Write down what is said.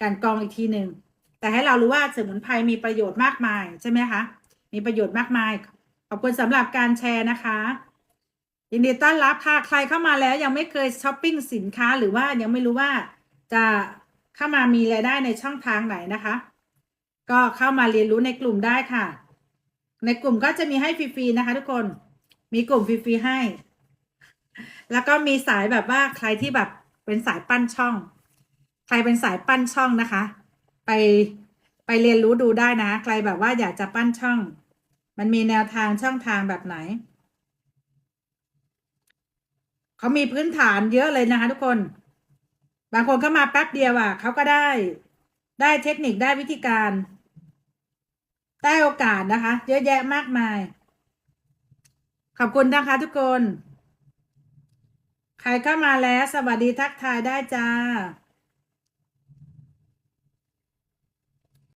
กลันกรองอีกทีหนึ่งแต่ให้เรารู้ว่าสมุนไพรมีประโยชน์มากมายใช่ไหมคะ มีประโยชน์มากมาย ขอบคุณสำหรับการแชร์นะคะยินดีต้อนรับค่ะใครเข้ามาแล้วยังไม่เคยช้อปปิ้งสินค้าหรือว่ายังไม่รู้ว่าจะเข้ามามีรายได้ในช่องทางไหนนะคะ ก็เข้ามาเรียนรู้ในกลุ่มได้ค่ะ ในกลุ่มก็จะมีให้ฟรีๆนะคะ ทุกคนมีกลุ่มฟรีๆให้ แล้วก็มีสายแบบว่าใครที่แบบเป็นสายปั้นช่อง ใครเป็นสายปั้นช่องนะคะ ไปไปเรียนรู้ดูได้นะ ใครแบบว่าอยากจะปั้นช่อง มันมีแนวทางช่องทางแบบไหน เขามีพื้นฐานเยอะเลยนะคะ ทุกคน บางคนเข้ามาแป๊บเดียวอะเขาก็ได้ได้เทคนิคได้วิธีการ ได้โอกาสนะคะ เยอะแยะมากมาย ขอบคุณนะคะทุกคน ใครเข้ามาแล้ว สวัสดีทักทายได้จ้า